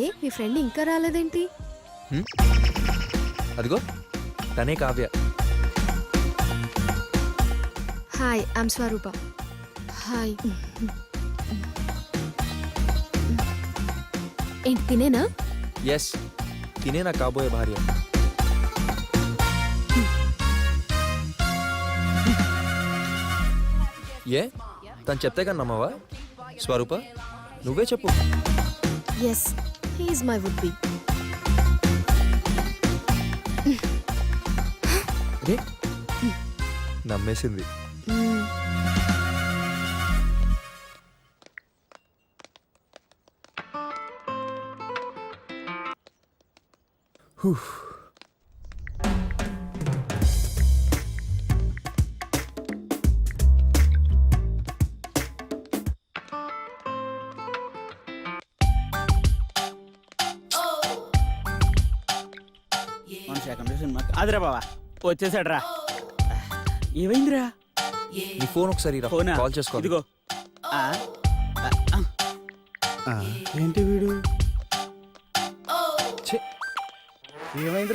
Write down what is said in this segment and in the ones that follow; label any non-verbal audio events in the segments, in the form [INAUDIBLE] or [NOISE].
ఏ మీ friend ఇంకా రాలేదేంటి? అదిగో తనే Kavya. Hi I'm Swarupa. Hi. ఏంటి తినేనా? ఎస్ తినే నా కాబోయే భార్య. ఏ తను చెప్తే కానీ నమ్మవా? స్వరూప నువ్వే చెప్పు. Yes he's my would be అరే నమ్మేసింది. హుఫ్. అదిరా బావా వచ్చేసాడు రా ఏమైందిరా? నీ ఫోన్ ఒకసారి రా. ఫోనా? కాల్ చేసుకో. ఇదిగో. ఆ, ఆ, ఆ. ఆ, ఏంటి వీడు?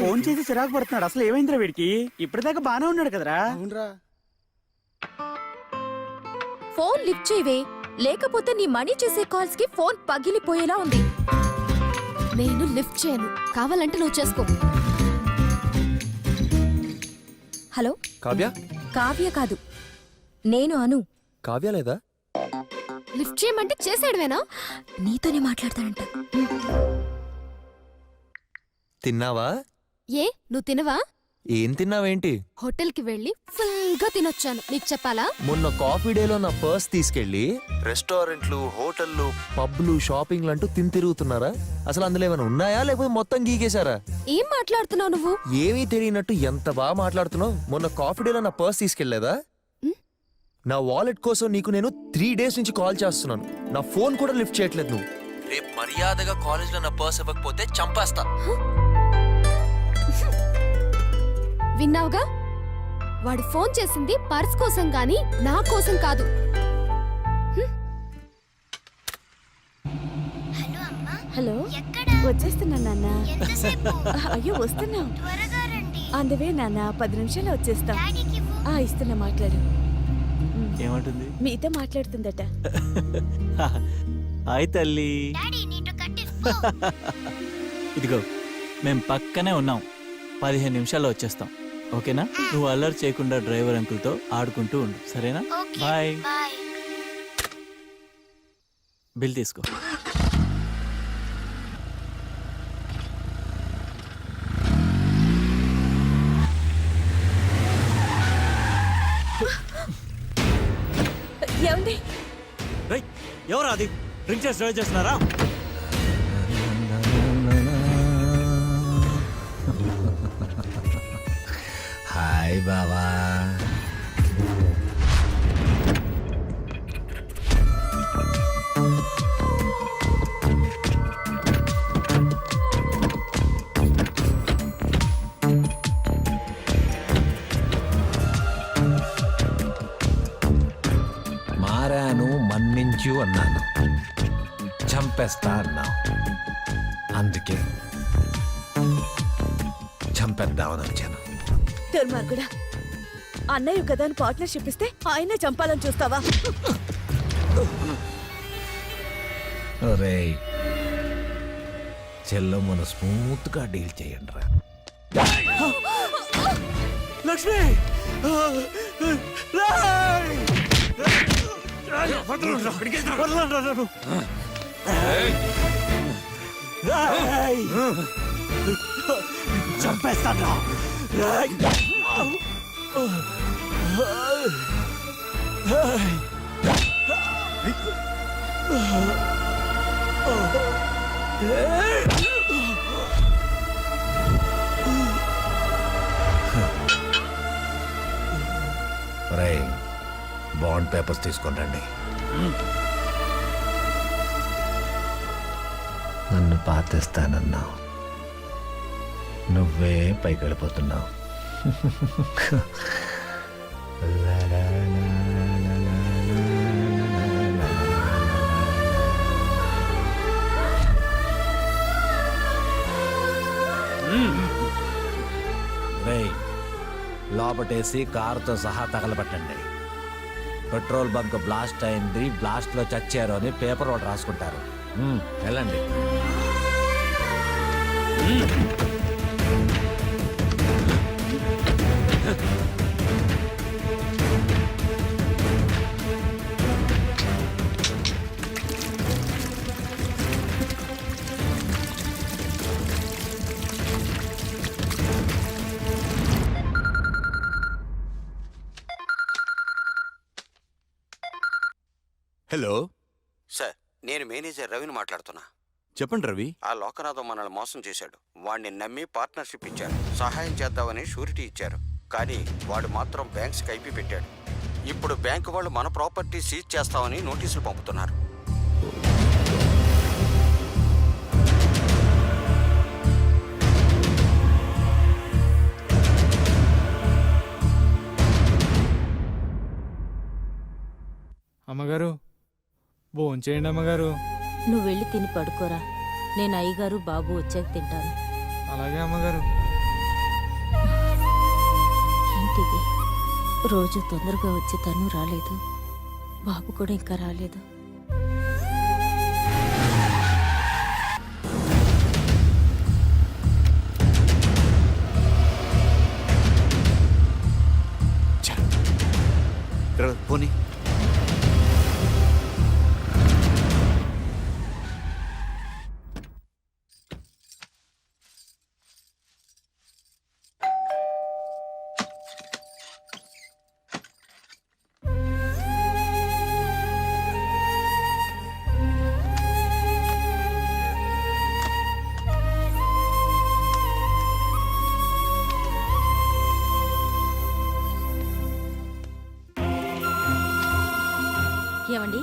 ఫోన్ చేసి చిరాకు పడుతున్నాడు. అసలు ఏమైందిరా వీడికి? ఇప్పటిదాకా బానే ఉన్నాడు కదరా. ఫోన్ లిఫ్ట్ చేయవే. లేకపోతే నీ మనీ చేసే కాల్స్కి ఫోన్ పగిలిపోయేలా ఉంది. నేను లిఫ్ట్ చేయను. కావాలంటే నువ్వు చేసుకో. హలో? కావ్య? కావ్య కాదు. నేను అను. కావ్య లేదా? లిఫ్ట్ చేయమంటే చేసాడువేనా నీతోనే మాట్లాడతానంట. తిన్నావా? ఏ? నువ్వు తినవా? ఏం తిన్నావేంటి? హోటల్కి వెళ్ళి ఫుల్గా తినొచ్చాను. నీకు చెప్పాలా? మొన్న కాఫీ డేలో నా పర్స్ తీసుకెళ్ళి రెస్టారెంట్లు హోటళ్ళు పబ్లు షాపింగ్లు అంటూ తిని తిరుగుతున్నారా? అసలు అందులో ఏమైనా ఉన్నాయా? లేకపోతే మొత్తం గీకేశారా? ఏం మాట్లాడుతున్నావు నువ్వు? ఏమీ తెలియనట్టు ఎంత బాగా మాట్లాడుతున్నావు? మొన్న కాఫీ డేలో నా పర్స్ తీసుకెళ్ళేదా? నా వాలెట్ కోసం నీకు నేను త్రీ డేస్ నుంచి కాల్ చేస్తున్నాను. నా ఫోన్ కూడా లిఫ్ట్ చేయట్లేదు నువ్వు. రేపు మర్యాదగా కాలేజ్లో నా పర్స్ ఇవ్వకపోతే చంపేస్తా. విన్నావుగా? వాడు ఫోన్ చేసింది పర్స్ కోసం గాని నా కోసం కాదు. హలో అమ్మా. హలో. ఎక్కడ? వచ్చేస్తున్నా నాన్న. ఎంతసేపు? [LAUGHS] అయ్యో వస్తున్నాం త్వరగా రండి. అందువే నాన్న పది నిమిషాలు వచ్చేస్తాం. ఆ ఇస్తున్నా మాట్లాడు. ఏమంటుంది? మీతో మాట్లాడుతుందట. [LAUGHS] హాయ్ తల్లి. [LAUGHS] ఇదిగో మేం పక్కనే ఉన్నాం. పదిహేను నిమిషాల్లో వచ్చేస్తాం. ఓకేనా? నువ్వు అల్లరి చేయకుండా డ్రైవర్ అంకుల్తో ఆడుకుంటూ ఉండు. సరేనా? బాయ్. బిల్ తీసుకో. ఎవరు అది? డ్రింక్ చేసి డ్రైవ్ చేస్తున్నారా? హాయ్ బావా. మారాను మన్నించు అన్నాను. చంపేస్తా అన్నావు. అందుకే చంపేద్దామని వచ్చాను. దుర్మార్గుడా అన్నయ్య కదా అని పార్ట్నర్షిప్ ఇస్తే ఆయనే చంపాలని చూస్తావా? ఒరేయ్ చెల్లో మన స్మూత్గా డీల్ చేయండి రా. లక్ష్మి! చంపేస్తాను! ఒరేయ్ బాండ్ పేపర్స్ తీసుకొని రండి. నన్ను పాతిస్తానన్నావు. నువ్వే పైకి వెళ్ళిపోతున్నావు. లోపటేసి కారుతో సహా తగలబెట్టండి. పెట్రోల్ బంక్ బ్లాస్ట్ అయింది బ్లాస్ట్లో చచ్చారు అని పేపర్ ఒకటి రాసుకుంటారు. వెళ్ళండి. హలో. సార్ నేను మేనేజర్ రవిని మాట్లాడుతున్నా. చెప్పండి రవి. ఆ లోకనాథం మనల్ని మోసం చేశాడు. వాడిని నమ్మి పార్ట్నర్షిప్ ఇచ్చారు. సహాయం చేద్దామని షూరిటీ ఇచ్చారు. కానీ వాడు మాత్రం బ్యాంక్స్ కైపి పెట్టాడు. ఇప్పుడు బ్యాంక్ వాళ్ళు మన ప్రాపర్టీ సీజ్ చేస్తామని నోటీసులు పంపుతున్నారు. అమ్మగారు భోంచేయండి అమ్మగారు. నువ్వు వెళ్ళి తిని పడుకోరా. నేను అయ్యగారు బాబు వచ్చాక తింటాను. అలాగే అమ్మగారు. ఏంటిది? రోజు తొందరగా వచ్చి తను రాలేదు. బాబు కూడా ఇంకా రాలేదు. ర- పోనీ. ఏమండి?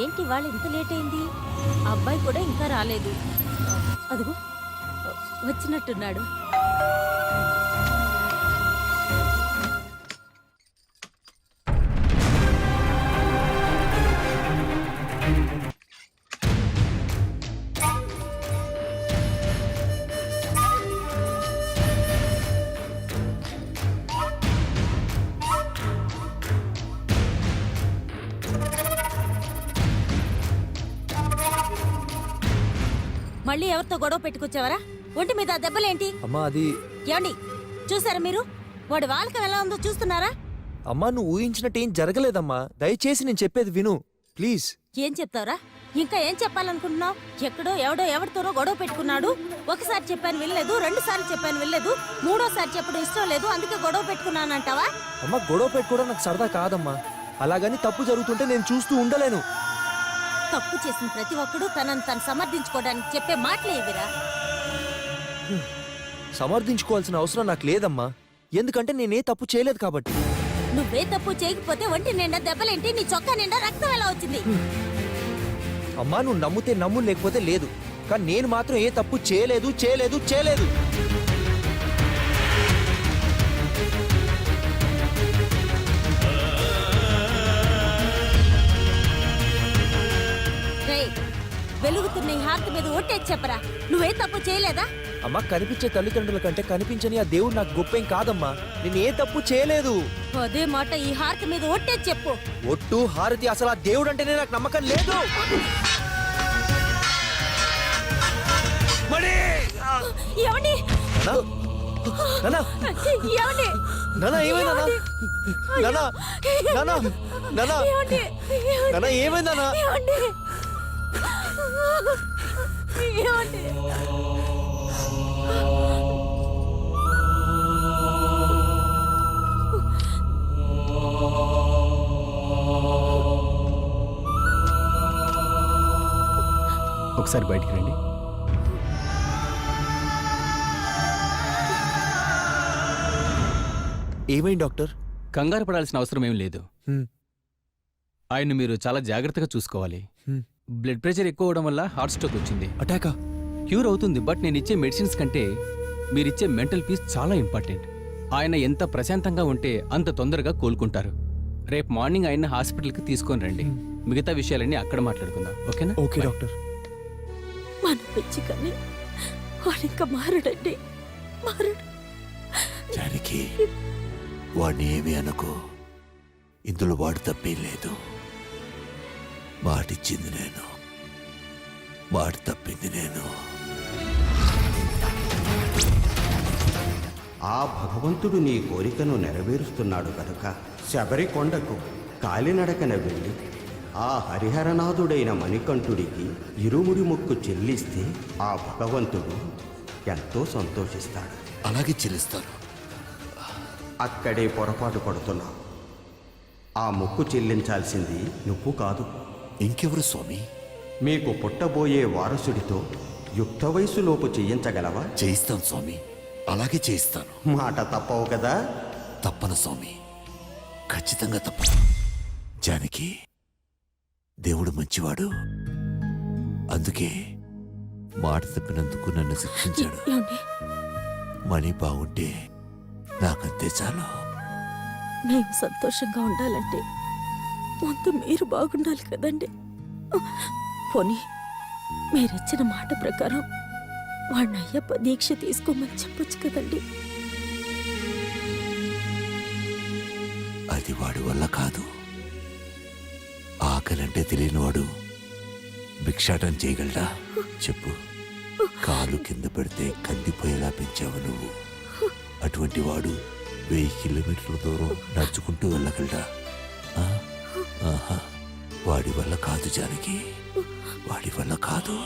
ఏంటి వాళ్ళు ఇంత లేట్ అయింది? అబ్బాయి కూడా ఇంకా రాలేదు. అదిగో వచ్చినట్టున్నాడు. మళ్ళీ ఎవరితో గొడవ పెట్టుకొచ్చావరా? ఒంటి మీద దెబ్బలేంటి? అమ్మా అది ఏమండి చూసారా మీరు? వాడి వాళ్ళకం ఎలా ఉందో చూస్తున్నారా? అమ్మా నువ్వు ఊహించినట్టు ఏం జరగలేదమ్మా. దయచేసి నేను చెప్పేది విను. ప్లీజ్. ఏం చెప్తావురా? ఇంకా ఏం చెప్పాలనుకుంటున్నావు? ఎక్కడో ఎవడో ఎవరితోనో గొడవ పెట్టుకున్నాడు. ఒకసారి చెప్పాను వెళ్ళలేదు రెండు సార్లు చెప్పాను వెళ్ళలేదు మూడోసారి చెప్పడం ఇష్టం లేదు అందుకే గొడవ పెట్టుకున్నానంటావా? అమ్మ గొడవ పెట్టుకోవడం నాకు సరదా కాదమ్మా. అలాగని తప్పు జరుగుతుంటే నేను చూస్తూ ఉండలేను. తప్పు చేసిన ప్రతి ఒక్కడు తనని తను సమర్థించుకోవడానికి చెప్పే మాటలే ఇవిరా. సమర్థించుకోవాల్సిన అవసరం నాకు లేదమ్మా. ఎందుకంటే నేనే తప్పు చేయలేదు కాబట్టి. నువ్వే తప్పు చేయకపోతే ఒంటి నిండా దెబ్బలేంటి? నీ చొక్కా నిండా రక్తం ఎలా వచ్చింది? అమ్మా నువ్వు నమ్మితే నమ్ము లేకపోతే లేదు. కానీ నేను మాత్రం ఏ తప్పు చేయలేదు చేయలేదు చేయలేదు. ఒట్టేసి చెప్పరా? నువ్వే తప్పు చేయలేదా? అమ్మా కనిపించే తల్లిదండ్రుల కంటే కనిపించని ఆ దేవుడు నాకు గొప్పేం కాదమ్మా. నేను ఏ తప్పు చేయలేదు. అదే మాట ఈ హార్ట్ మీద ఒట్టేసి చెప్పు. ఒట్టు హారతి అసలు ఆ దేవుడు అంటేనే నాకు నమ్మకం లేదు. ఏమండి? నానా? ఏమండి? నానా ఏమైందా నానా? నానా? నానా? ఏమండి? నానా ఏమైందా ఒకసారి బయటికి రండి. ఏమైంది డాక్టర్? కంగారు పడాల్సిన అవసరం ఏం లేదు. ఆయన్ని మీరు చాలా జాగ్రత్తగా చూసుకోవాలి. బ్లడ్ ప్రెషర్ ఎక్కువ అవడం వల్ల హార్ట్ స్ట్రోక్ వచ్చింది. అటాకా? క్యూర్ అవుతుంది బట్ నేను ఇచ్చే మెడిసిన్స్ కంటే మీరిచ్చే మెంటల్ పీస్ చాలా ఇంపార్టెంట్. ఆయన ఎంత ప్రశాంతంగా ఉంటే అంత తొందరగా కోలుకుంటారు. రేపు మార్నింగ్ ఆయన హాస్పిటల్కి తీసుకొని రండి. మిగతా విషయాలన్నీ అక్కడ మాట్లాడుకుందాం ఓకేనా? ఓకే. డాక్టర్. మన పిచ్చి కానీ వాడు ఇంకా మారడండి మారడు. జానకి వాడిని ఏమి అనుకో. ఇందులో వాడు తప్పేం లేదు. మాటిచ్చింది నేను. మాట తప్పింది నేను. ఆ భగవంతుడు నీ కోరికను నెరవేరుస్తున్నాడు కనుక శబరికొండకు కాలినడకన వెళ్ళి ఆ హరిహరనాథుడైన మణికంఠుడికి ఇరుముడి మొక్కు చెల్లిస్తే ఆ భగవంతుడు ఎంతో సంతోషిస్తాడు. అలాగే చెల్లిస్తాను. అక్కడే పొరపాటు పడుతున్నావు. ఆ మొక్కు చెల్లించాల్సింది నువ్వు కాదు. ఇంకెవరు స్వామి? మీకు పుట్టబోయే వారసుడితో యుక్త వయసులోపు చేయించగలవా? చేయిస్తాను స్వామి. అలాగే చేయిస్తాను. మాట తప్పవు కదా? తప్పను స్వామి. ఖచ్చితంగా తప్పను. జానకి దేవుడు మంచివాడు. అందుకే మాట తప్పినందుకు నన్ను శిక్షించాడు. ఏమండి మణి బాగుంటే నాకంతే చాలు. మేము సంతోషంగా ఉండాలంటే ముందు మీరు బాగుండాలి కదండి. పోనీ మీరిచ్చిన మాట ప్రకారం వాడిని అయ్యప్ప దీక్ష తీసుకోమని చెప్పొచ్చు కదండి. అది వాడి వల్ల కాదు. ఆకలంటే తెలియనివాడు భిక్షాటం చేయగలడా? చెప్పు. కాలు కింద పెడితే కందిపోయేలా పెంచావు నువ్వు. అటువంటి వాడు వెయ్యి కిలోమీటర్ల దూరం నడుచుకుంటూ వెళ్ళగలడా? ఆహా. వాడి వల్ల కాదు జానకి వాడి వల్ల కాదు